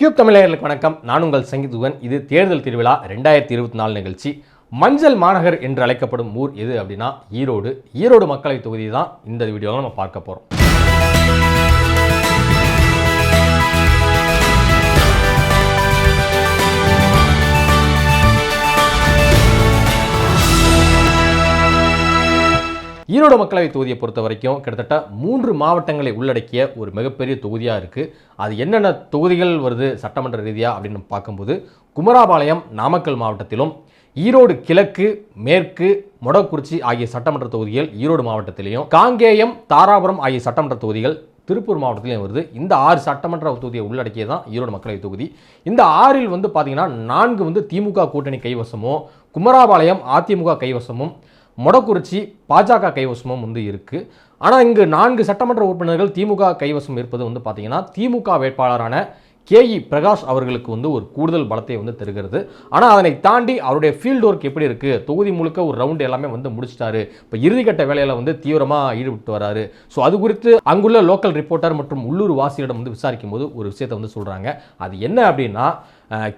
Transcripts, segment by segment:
Cube தமிழர்களுக்கு வணக்கம். நான் உங்கள் சங்கீதுவன் இது தேர்தல் திருவிழா ரெண்டாயிரத்தி இருபத்தி நாலு நிகழ்ச்சி. மஞ்சள் மாநகர் என்று அழைக்கப்படும் ஊர் எது அப்படின்னா ஈரோடு. ஈரோடு மக்களவை தொகுதி தான் இந்த வீடியோவில் நம்ம பார்க்க போகிறோம் ஈரோடு மக்களவை தொகுதியை பொறுத்த வரைக்கும் கிட்டத்தட்ட மூன்று மாவட்டங்களை உள்ளடக்கிய ஒரு மிகப்பெரிய தொகுதியாக இருக்குது அது என்னென்ன தொகுதிகள் வருது சட்டமன்ற ரீதியாக அப்படின்னு பார்க்கும்போது குமராபாளையம் நாமக்கல் மாவட்டத்திலும் ஈரோடு கிழக்கு மேற்கு மொடக்குறிச்சி ஆகிய சட்டமன்ற தொகுதிகள் ஈரோடு மாவட்டத்திலையும் காங்கேயம் தாராபுரம் ஆகிய சட்டமன்ற தொகுதிகள் திருப்பூர் மாவட்டத்திலையும் வருது. இந்த ஆறு சட்டமன்ற தொகுதியை உள்ளடக்கிய தான் ஈரோடு மக்களவைத் தொகுதி. இந்த ஆறில் வந்து பார்த்திங்கன்னா நான்கு வந்து திமுக கூட்டணி கைவசமும் குமராபாளையம் அதிமுக கைவசமும் மொடக்குறிச்சி பாஜக கைவசமும் வந்து இருக்குது ஆனால் இங்கு நான்கு சட்டமன்ற உறுப்பினர்கள் திமுக கைவசம் இருப்பது வந்து பார்த்தீங்கன்னா திமுக வேட்பாளரான கேஇ பிரகாஷ் அவர்களுக்கு வந்து ஒரு கூடுதல் பலத்தை வந்து தருகிறது. ஆனால் அதனை தாண்டி அவருடைய ஃபீல்டு ஒர்க் எப்படி இருக்குது தொகுதி முழுக்க ஒரு ரவுண்டு எல்லாமே வந்து முடிச்சிட்டாரு. இப்போ இறுதிக்கட்ட வேலையில் வந்து தீவிரமாக ஈடுபட்டு வராரு. ஸோ அது குறித்து அங்குள்ள லோக்கல் ரிப்போர்ட்டர் மற்றும் உள்ளூர் வாசிகளிடம் வந்து விசாரிக்கும் போது ஒரு விஷயத்தை வந்து சொல்கிறாங்க அது என்ன அப்படின்னா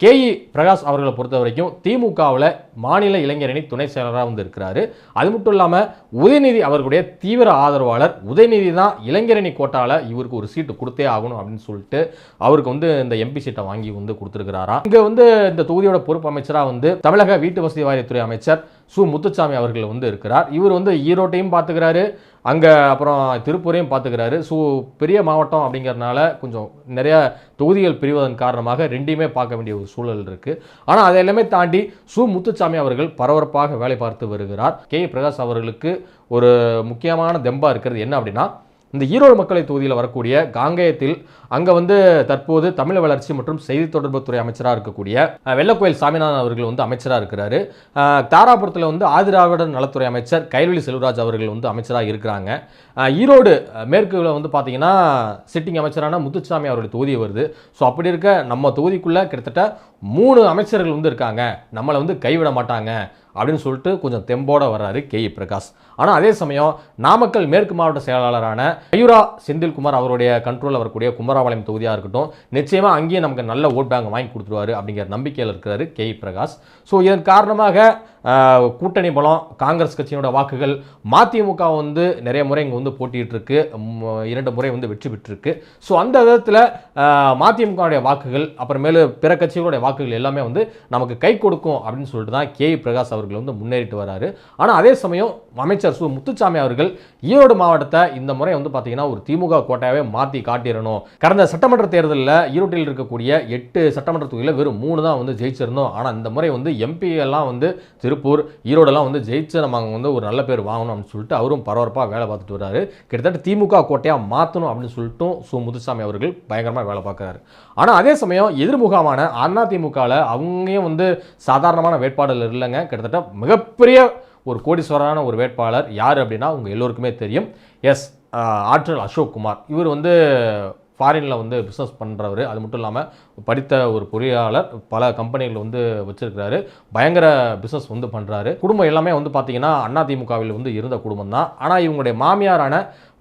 கேஇ பிரகாஷ் அவர்களை பொறுத்த வரைக்கும் திமுகவில் மாநில இளைஞரணி துணை செயலராக வந்து இருக்கிறாரு. அது மட்டும் இல்லாமல் உதயநிதி அவர்களுடைய தீவிர ஆதரவாளர். உதயநிதி தான் இளைஞரணி கோட்டாவில் இவருக்கு ஒரு சீட்டு கொடுத்தே ஆகணும் அப்படின்னு சொல்லிட்டு அவருக்கு வந்து இந்த எம்பி சீட்டை வாங்கி வந்து கொடுத்துருக்கிறாராம். இங்கே வந்து இந்த தொகுதியோட பொறுப்பு அமைச்சராக வந்து தமிழக வீட்டு வசதி வாரியத்துறை அமைச்சர் சு முத்துச்சாமி அவர்கள் வந்து இருக்கிறார். இவர் வந்து ஈரோட்டையும் பார்த்துக்கிறாரு அங்கே அப்புறம் திருப்பூரையும் பார்த்துக்கிறாரு. ஸோ பெரிய மாவட்டம் அப்படிங்கிறதுனால கொஞ்சம் நிறையா தொகுதிகள் பிரிவதன் காரணமாக ரெண்டையுமே பார்க்க வேண்டிய ஒரு சூழல் இருக்குது ஆனால் அதை எல்லாமே தாண்டி சு முத்துச்சாமி அவர்கள் பரபரப்பாக வேலை பார்த்து வருகிறார். கே பிரகாஷ் அவர்களுக்கு ஒரு முக்கியமான தெம்பாக இருக்கிறது என்ன அப்படின்னா இந்த ஈரோடு மக்களை தொகுதியில் வரக்கூடிய காங்கேயத்தில் அங்கே வந்து தற்போது தமிழ் வளர்ச்சி மற்றும் செய்தி தொடர்புத்துறை அமைச்சராக இருக்கக்கூடிய வெள்ளக்கோயில் சாமிநாதன் அவர்கள் வந்து அமைச்சராக இருக்கிறாரு. தாராபுரத்தில் வந்து ஆதிராவிடர் நலத்துறை அமைச்சர் கைல்வெளி செல்வராஜ் அவர்கள் வந்து அமைச்சராக இருக்கிறாங்க. ஈரோடு அஹ், மேற்குல வந்து பார்த்தீங்கன்னா சிட்டிங் அமைச்சரான முத்துச்சாமி அவருடைய தொகுதி வருது. ஸோ அப்படி இருக்க நம்ம தொகுதிக்குள்ளே கிட்டத்தட்ட மூணு அமைச்சர்கள் வந்து இருக்காங்க. நம்மளை வந்து கைவிட மாட்டாங்க. அப்படின்னு சொல்லிட்டு கொஞ்சம் தெம்போட வர்றாரு கே இ பிரகாஷ். ஆனால் அதே சமயம் நாமக்கல் மேற்கு மாவட்ட செயலாளரான மயூரா செந்தில்குமார் அவருடைய கண்ட்ரோலில் வரக்கூடிய குமராபாளையம் தொகுதியாக இருக்கட்டும் நிச்சயமாக அங்கேயும் நமக்கு நல்ல ஓட் பேங்க் வாங்கி கொடுத்துருவாரு அப்படிங்கிற நம்பிக்கையில் இருக்கிறாரு கே இ பிரகாஷ். ஸோ இதன் காரணமாக கூட்டணி பலம் காங்கிரஸ் கட்சியினோட வாக்குகள் மதிமுக வந்து நிறைய முறை இங்கே வந்து போட்டிட்டு இரண்டு முறை வந்து வெற்றி பெற்றிருக்கு. ஸோ அந்த விதத்தில் மதிமுகவுடைய வாக்குகள் அப்புறமேலு பிற கட்சிகளுடைய வாக்குகள் எல்லாமே வந்து நமக்கு கை கொடுக்கும் அப்படின்னு சொல்லிட்டு தான் கே. பிரகாஷ் அவர்கள் வந்து முன்னேறிட்டு வராரு. ஆனால் அதே சமயம் அமைச்சர் சு. முத்துச்சாமி அவர்கள் ஈரோடு மாவட்டத்தை இந்த முறை வந்து பார்த்தீங்கன்னா ஒரு திமுக கோட்டையாகவே மாற்றி காட்டிடணும் கடந்த சட்டமன்ற தேர்தலில் ஈரோட்டில் இருக்கக்கூடிய எட்டு சட்டமன்ற தொகுதியில் வெறும் மூணு தான் வந்து ஜெயிச்சிருந்தோம். ஆனால் இந்த முறை வந்து எம்பி எல்லாம் வந்து திருப்பூர் ஈரோடெல்லாம் வந்து ஜெயிச்சு நம்ம அங்கே வந்து ஒரு நல்ல பேர் வாங்கணும் அப்படின்னு சொல்லிட்டு அவரும் பரபரப்பாக வேலை பார்த்துட்டு வராரு கிட்டத்தட்ட திமுக கோட்டையாக மாற்றணும் அப்படின்னு சொல்லிட்டும் சு. முத்துசாமி அவர்கள் பயங்கரமாக வேலை பார்க்குறாரு. ஆனால் அதே சமயம் எதிர்முகமான அண்ணா திமுகவில் அவங்கயும் வந்து சாதாரணமான வேட்பாளர் இல்லைங்க. கிட்டத்தட்ட மிகப்பெரிய ஒரு கோடீஸ்வரரான ஒரு வேட்பாளர் யார் அப்படின்னா உங்கள் எல்லோருக்குமே தெரியும். எஸ் ஆற்றல் அசோக் குமார். இவர் வந்து ஃபாரினில் வந்து பிஸ்னஸ் பண்ணுறவர் அது மட்டும் இல்லாமல் படித்த ஒரு பொறியாளர் பல கம்பெனிகள் வந்து வச்சுருக்கிறாரு. பயங்கர பிஸ்னஸ் வந்து பண்ணுறாரு குடும்பம் எல்லாமே வந்து பார்த்திங்கன்னா அதிமுகவில் வந்து இருந்த குடும்பம் தான். ஆனால் இவங்களுடைய மாமியாரான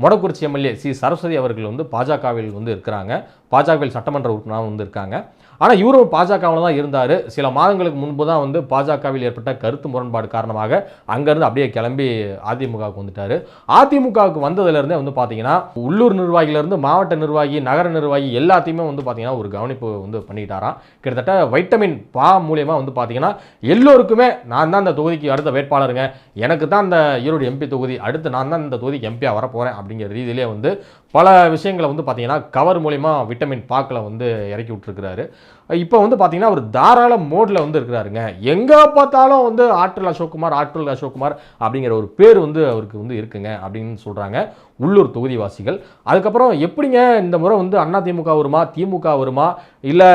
மொடக்குறிச்சி எம்எல்ஏ சி. சரஸ்வதி அவர்கள் வந்து பாஜகவில் வந்து இருக்கிறாங்க. பாஜகவில் சட்டமன்ற உறுப்பினராக வந்து இருக்காங்க. ஆனால் இவரும் பாஜகவில் தான் இருந்தார். சில மாதங்களுக்கு முன்பு தான் வந்து பாஜகவில் ஏற்பட்ட கருத்து முரண்பாடு காரணமாக அங்கேருந்து அப்படியே கிளம்பி அதிமுகவுக்கு வந்துட்டார். அதிமுகவுக்கு வந்ததுலேருந்தே வந்து பார்த்தீங்கன்னா உள்ளூர் நிர்வாகியிலேருந்து மாவட்ட நிர்வாகி நகர நிர்வாகி எல்லாத்தையுமே வந்து பார்த்தீங்கன்னா ஒரு கவனிப்பு வந்து பண்ணிட்டாராம். கிட்டத்தட்ட வைட்டமின் பா மூலியமாக வந்து பார்த்தீங்கன்னா எல்லோருக்குமே நான் தான் அந்த தொகுதிக்கு அடுத்த வேட்பாளருங்க. எனக்கு தான் இந்த ஈரோடு எம்பி தொகுதி அடுத்து நான் தான் இந்த தொகுதிக்கு எம்பியாக வரப்போகிறேன் அப்படிங்கிற ரீதியிலே வந்து பல விஷயங்களை வந்து பார்த்தீங்கன்னா கவர் மூலிமா விட்டமின் பாக்கில் வந்து இறக்கி விட்டுருக்கிறாரு. இப்போ வந்து பார்த்தீங்கன்னா ஒரு தாராள மோடில் வந்து இருக்கிறாருங்க. எங்கே பார்த்தாலும் வந்து ஆற்றல் அசோக்குமார் ஆற்றல் அசோக்குமார் அப்படிங்கிற ஒரு பேர் வந்து அவருக்கு வந்து இருக்குங்க அப்படின்னு சொல்கிறாங்க உள்ளூர் தொகுதிவாசிகள். அதுக்கப்புறம் எப்படிங்க இந்த முறை வந்து அண்ணா திமுக வருமா திமுக வருமா இல்லை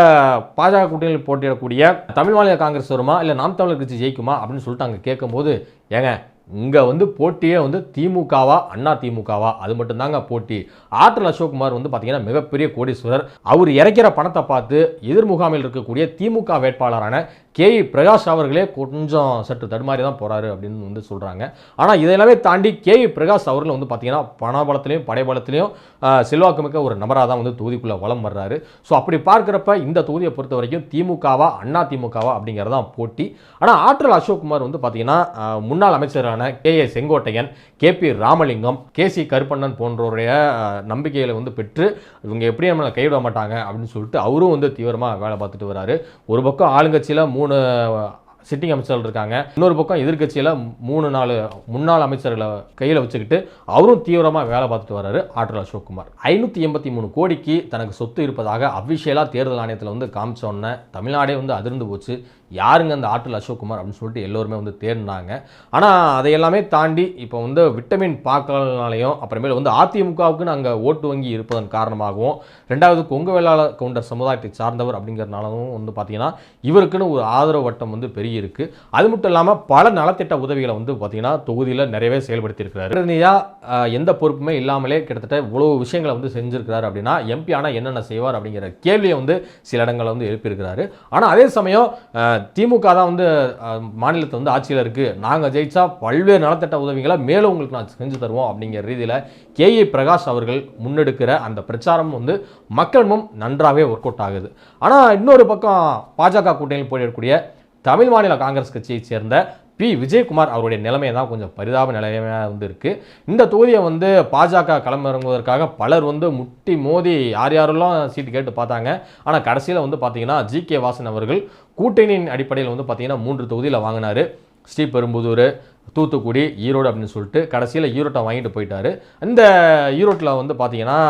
பாஜக கூட்டணியில் போட்டியிடக்கூடிய தமிழ் மாநில காங்கிரஸ் வருமா இல்லை நாம் தமிழர் கட்சி ஜெயிக்குமா அப்படின்னு சொல்லிட்டு அங்கே கேட்கும்போது ஏங்க இங்கே வந்து போட்டியே வந்து திமுகவா அண்ணா திமுகவா? அது மட்டும்தாங்க போட்டி. ஆற்றல் அசோக்குமார் வந்து பார்த்தீங்கன்னா மிகப்பெரிய கோடீஸ்வரர். அவர் இறக்கிற பணத்தை பார்த்து எதிர்முகாமில் இருக்கக்கூடிய திமுக வேட்பாளரான கே பிரகாஷ் அவர்களே கொஞ்சம் சற்று தடுமாறி தான் போகிறாரு அப்படின்னு வந்து சொல்கிறாங்க ஆனால் இதெல்லாமே தாண்டி கே பிரகாஷ் அவர்கள் வந்து பார்த்தீங்கன்னா பணபலத்திலையும் படைபலத்திலையும் ஆஹ், செல்வாக்குமிக்க ஒரு நபராக தான் வந்து தொகுதிக்குள்ளே வலம் வர்றாரு. ஸோ அப்படி பார்க்குறப்ப இந்த தொகுதியை பொறுத்த வரைக்கும் திமுகவா அண்ணா திமுகவா அப்படிங்கிறது தான் போட்டி. ஆனால் ஆற்றல் அசோக்குமார் வந்து பார்த்தீங்கன்னா முன்னாள் அமைச்சரான K A Sengottaiyan K P Ramalingam K C Karuppannan போன்றோருடைய நம்பிக்கைகளை வந்து பெற்று இவங்க எப்படி நம்மளை கைவிட மாட்டாங்க அப்படின்னு சொல்லிட்டு அவரும் வந்து தீவிரமாக வேலை பார்த்துட்டு வராரு. ஒரு பக்கம் ஆளுங்கட்சியில் மூணு சிட்டிங் அமைச்சர்கள் இருக்காங்க. இன்னொரு பக்கம் எதிர்க்கட்சியில் மூணு நாலு முன்னாள் அமைச்சர்களை கையில் வச்சுக்கிட்டு அவரும் தீவிரமாக வேலை பார்த்துட்டு வர்றாரு ஆற்றல் அசோக்குமார். ஐநூற்றி எண்பத்தி மூணு கோடிக்கு தனக்கு சொத்து இருப்பதாக அபிஷியலாக தேர்தல் ஆணையத்தில் வந்து காமிச்சோன்னே தமிழ்நாடே வந்து அதிர்ந்து போச்சு. யாருங்க அந்த ஆற்றல் அசோக்குமார் அப்படின்னு சொல்லிட்டு எல்லோருமே வந்து தேடினாங்க. ஆனால் அதையெல்லாமே தாண்டி இப்போ வந்து விட்டமின் பாக்கல்னாலையும் அப்புறமேல வந்து அதிமுகவுக்குன்னு அங்கே ஓட்டு வங்கி இருப்பதன் காரணமாகவும் ரெண்டாவது கொங்கு வேளாளர் கவுண்டர் சமுதாயத்தை சார்ந்தவர் அப்படிங்கிறதுனாலவும் வந்து பார்த்தீங்கன்னா இவருக்குன்னு ஒரு ஆதரவு வட்டம் வந்து பெரிய இருக்கு அது மட்டும் இல்லாமல் பல நலத்திட்ட உதவிகளை வந்து பார்த்தீங்கன்னா தொகுதியில் நிறையவே செயல்படுத்தியிருக்கிறாரு. உடனடியாக எந்த பொறுப்புமே இல்லாமலே கிட்டத்தட்ட இவ்வளோ விஷயங்களை வந்து செஞ்சுருக்கிறார் அப்படின்னா எம்பி ஆனால் என்னென்ன செய்வார் அப்படிங்கிற கேள்வியை வந்து சில இடங்களில் வந்து எழுப்பியிருக்கிறாரு. ஆனால் அதே சமயம் திமுக தான் வந்து மாநிலத்தை மாநிலத்தில் வந்து ஆட்சியில் இருக்குது நாங்கள் ஜெயிச்சா பல்வேறு நலத்திட்ட உதவிகளை மேலும் உங்களுக்கு நான் செஞ்சு தருவோம் அப்படிங்கிற ரீதியில் கே. ஏ பிரகாஷ் அவர்கள் முன்னெடுக்கிற அந்த பிரச்சாரம் வந்து மக்களும் நன்றாகவே ஒர்க் அவுட் ஆகுது. ஆனால் இன்னொரு பக்கம் பாஜக கூட்டணியில் போயிடக்கூடிய தமிழ் மாநில காங்கிரஸ் கட்சியைச் சேர்ந்த பி. விஜயகுமார் அவருடைய நிலைமை தான் கொஞ்சம் பரிதாப நிலைமையாக வந்து இருக்குது இந்த தொகுதியை வந்து பாஜக களமிறங்குவதற்காக பலர் வந்து முட்டி மோதி யார் யாரெல்லாம் சீட்டு கேட்டு பார்த்தாங்க. ஆனால் கடைசியில் வந்து பார்த்தீங்கன்னா ஜி. கே. வாசன் அவர்கள் கூட்டணியின் அடிப்படையில் வந்து பார்த்தீங்கன்னா மூன்று தொகுதியில் வாங்கினார். ஸ்ரீபெரும்புதூர் தூத்துக்குடி ஈரோடு அப்படின்னு சொல்லிட்டு கடைசியில் ஈரோட்டை வாங்கிட்டு போயிட்டார். இந்த ஈரோட்டில் வந்து பார்த்தீங்கன்னா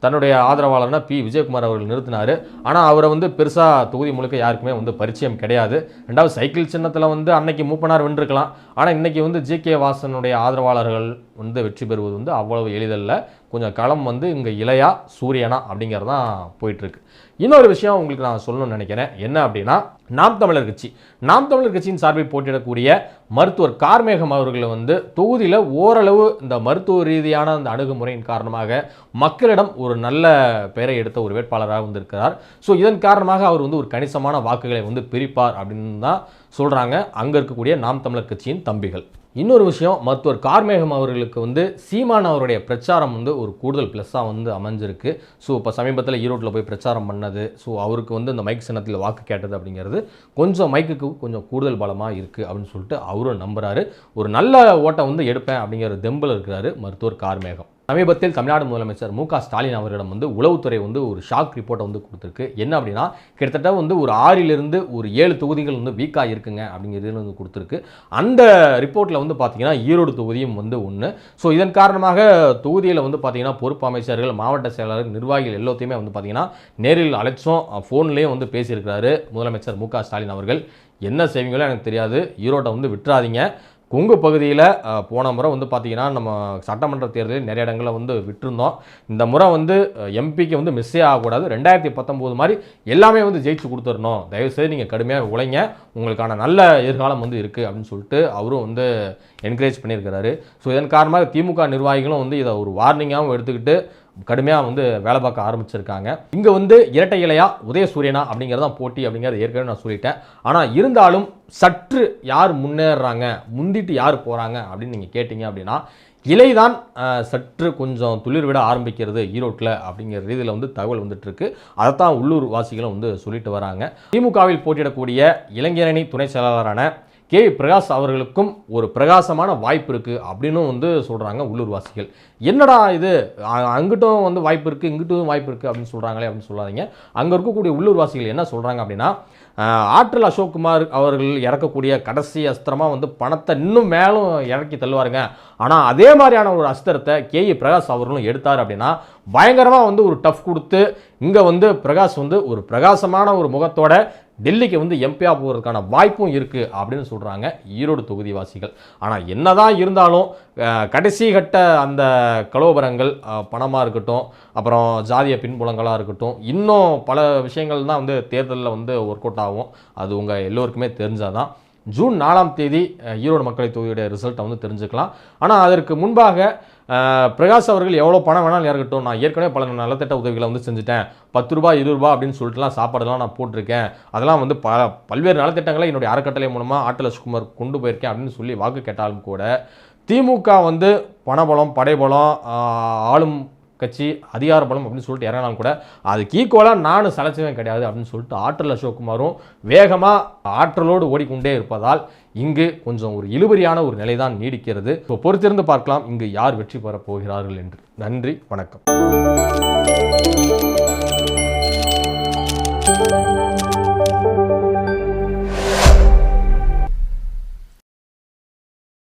தன்னுடைய ஆதரவாளர்னா பி. விஜயகுமார் அவர்கள் நிறுத்தினார். ஆனால் அவரை வந்து பெருசாக தொகுதி முழுக்க யாருக்குமே வந்து பரிச்சயம் கிடையாது. ரெண்டாவது சைக்கிள் சின்னத்தில் வந்து அன்னைக்கு மூப்பனார் வென்றிருக்கலாம். ஆனால் இன்னைக்கு வந்து ஜி. கே. வாசனுடைய ஆதரவாளர்கள் வந்து வெற்றி பெறுவது வந்து அவ்வளவு எளிதல்ல. கொஞ்சம் களம் வந்து இங்கே இளையா சூரியனா அப்படிங்கிறது தான் போயிட்டுருக்கு. இன்னொரு விஷயம் உங்களுக்கு நான் சொல்லணும்னு நினைக்கிறேன். என்ன அப்படின்னா நாம் தமிழர் கட்சி. நாம் தமிழர் கட்சியின் சார்பில் போட்டியிடக்கூடிய மருத்துவர் கார்மேகம் அவர்கள் வந்து தொகுதியில் ஓரளவு இந்த மருத்துவ ரீதியான அந்த அணுகுமுறையின் காரணமாக மக்களிடம் ஒரு நல்ல பெயரை எடுத்த ஒரு வேட்பாளராக வந்திருக்கிறார். ஸோ இதன் காரணமாக அவர் வந்து ஒரு கணிசமான வாக்குகளை வந்து பிரிப்பார் அப்படின்னு தான் சொல்கிறாங்க அங்கே இருக்கக்கூடிய நாம் தமிழர் கட்சியின் தம்பிகள். இன்னொரு விஷயம் மருத்துவர் கார்மேகம் அவர்களுக்கு வந்து சீமான் அவருடைய பிரச்சாரம் வந்து ஒரு கூடுதல் ப்ளஸ்ஸாக வந்து அமைஞ்சிருக்கு. ஸோ இப்போ சமீபத்தில் ஈரோட்டில் போய் பிரச்சாரம் பண்ணது ஸோ அவருக்கு வந்து இந்த மைக் சின்னத்தில் வாக்கு கேட்டது அப்படிங்கிறது கொஞ்சம் மைக்குக்கு கொஞ்சம் கூடுதல் பலமாக இருக்குது அப்படின்னு சொல்லிட்டு அவரும் நம்புகிறாரு ஒரு நல்ல ஓட்டை வந்து எடுப்பேன் அப்படிங்கிற தெம்பில் இருக்கிறாரு மருத்துவர் கார்மேகம். சமீபத்தில் தமிழ்நாடு முதலமைச்சர் மு க ஸ்டாலின் அவர்களிடம் வந்து உளவுத்துறை வந்து ஒரு ஷாக் ரிப்போர்ட்டை வந்து கொடுத்துருக்கு. என்ன அப்படின்னா கிட்டத்தட்ட வந்து ஒரு ஆறிலிருந்து ஒரு ஏழு தொகுதிகள் வந்து வீக்காக இருக்குங்க அப்படிங்கிறது வந்து கொடுத்துருக்கு. அந்த ரிப்போர்ட்டில் வந்து பார்த்தீங்கன்னா ஈரோடு தொகுதியும் வந்து ஒன்று ஸோ இதன் காரணமாக தொகுதியில் வந்து பார்த்தீங்கன்னா பொறுப்பு அமைச்சர்கள் மாவட்ட செயலாளர் நிர்வாகிகள் எல்லாத்தையுமே வந்து பார்த்தீங்கன்னா நேரில் அழைச்சோம் ஃபோன்லேயும் வந்து பேசியிருக்கிறாரு முதலமைச்சர் மு க ஸ்டாலின் அவர்கள். என்ன செய்வீங்களோ எனக்கு தெரியாது. ஈரோட்டை வந்து விட்டுறாதீங்க. கொங்கு பகுதியில் போன முறை வந்து பார்த்தீங்கன்னா நம்ம சட்டமன்ற தேர்தலில் நிறைய இடங்களில் வந்து விட்டுருந்தோம். இந்த முறை வந்து எம்பிக்கு வந்து மிஸ்ஸே ஆகக்கூடாது. ரெண்டாயிரத்தி பத்தொம்போது மாதிரி எல்லாமே வந்து ஜெயிச்சு கொடுத்துடணும். தயவுசெய்து நீங்கள் கடுமையாக உழைங்க. உங்களுக்கான நல்ல எதிர்காலம் வந்து இருக்குது அப்படின்னு சொல்லிட்டு அவரும் வந்து என்கரேஜ் பண்ணியிருக்கிறாரு. ஸோ இதன் காரணமாக திமுக நிர்வாகிகளும் வந்து இதை ஒரு வார்னிங்காகவும் எடுத்துக்கிட்டு கடுமையாக வந்து வேலை பார்க்க ஆரம்பிச்சிருக்காங்க. இங்கே வந்து இரட்டை இலையா உதயசூரியனா அப்படிங்கிறது தான் போட்டி அப்படிங்கிறது ஏற்கனவே நான் சொல்லிட்டேன். ஆனால் இருந்தாலும் சற்று யார் முன்னேறுறாங்க முந்திட்டு யார் போகிறாங்க அப்படின்னு நீங்கள் கேட்டிங்க அப்படின்னா இலைதான் சற்று கொஞ்சம் துளிர் விட ஆரம்பிக்கிறது ஈரோட்டில் அப்படிங்கிற ரீதியில் வந்து தகவல் வந்துட்டுருக்கு. அதை அதைத்தான் உள்ளூர் வாசிகளும் வந்து சொல்லிட்டு வராங்க. திமுகவில் போட்டியிடக்கூடிய இளைஞரணி துணை செயலாளரான கே. பிரகாஷ் அவர்களுக்கும் ஒரு பிரகாசமான வாய்ப்பு இருக்குது அப்படின்னும் வந்து சொல்கிறாங்க உள்ளூர்வாசிகள். என்னடா இது? அங்கிட்டும் வந்து வாய்ப்பு இருக்குது இங்கிட்டும் வாய்ப்பு இருக்குது அப்படின்னு சொல்கிறாங்களே அப்படின்னு சொல்லாதீங்க. அங்கே இருக்கக்கூடிய உள்ளூர்வாசிகள் என்ன சொல்கிறாங்க அப்படின்னா ஆற்றல் அசோக்குமார் அவர்கள் இறக்கக்கூடிய கடைசி அஸ்திரமாக வந்து பணத்தை இன்னும் மேலும் இறக்கி தள்ளுவாருங்க. ஆனால் அதே மாதிரியான ஒரு அஸ்திரத்தை கே. இ பிரகாஷ் அவர்களும் எடுத்தார் அப்படின்னா பயங்கரமாக வந்து ஒரு டஃப் கொடுத்து இங்கே வந்து பிரகாஷ் வந்து ஒரு பிரகாசமான ஒரு முகத்தோட டெல்லிக்கு வந்து எம்பியாக போகிறதுக்கான வாய்ப்பும் இருக்குது அப்படின்னு சொல்கிறாங்க ஈரோடு தொகுதிவாசிகள். ஆனால் என்ன தான் இருந்தாலும் கடைசி கட்ட அந்த கலோபரங்கள் பணமாக இருக்கட்டும் அப்புறம் ஜாதிய பின்புலங்களாக இருக்கட்டும் இன்னும் பல விஷயங்கள் தான் வந்து தேர்தலில் வந்து ஒர்க் அவுட் ஆகும். அது உங்கள் எல்லோருக்குமே தெரிஞ்சாதான். ஜூன் நாலாம் தேதி ஈரோடு மக்களை தொகுதியுடைய ரிசல்ட்டை வந்து தெரிஞ்சுக்கலாம். ஆனால் அதற்கு முன்பாக பிரகாஷ் அவர்கள் எவ்வளோ பணம் வேணாலும் இறக்கட்டும் நான் ஏற்கனவே பல நலத்திட்ட உதவிகளை வந்து செஞ்சுட்டேன். பத்து ரூபாய் இருபது ரூபா அப்படின்னு சொல்லிட்டுலாம் சாப்பாடுலாம் நான் போட்டிருக்கேன். அதெல்லாம் வந்து ப பல்வேறு நலத்திட்டங்களை என்னுடைய அறக்கட்டளை மூலமாக ஆட்டல சுகுமார் கொண்டு போயிருக்கேன் அப்படின்னு சொல்லி வாக்கு கேட்டாலும் கூட திமுக வந்து பணபலம் படைபலம் ஆளும் கட்சி அதிகார பலம் அப்படின்னு சொல்லிட்டு இறங்கினாலும் கூட அதுக்கு ஈக்குவலாக நானும் சலைச்சவன் கிடையாது அப்படின்னு சொல்லிட்டு ஆற்றல் அசோக்குமாரும் வேகமாக ஆற்றலோடு ஓடிக்கொண்டே இருப்பதால் இங்கு கொஞ்சம் ஒரு இழுபறியான ஒரு நிலை தான் நீடிக்கிறது. இப்போ பொறுத்திருந்து பார்க்கலாம் இங்கு யார் வெற்றி பெறப் போகிறார்கள் என்று. நன்றி வணக்கம்.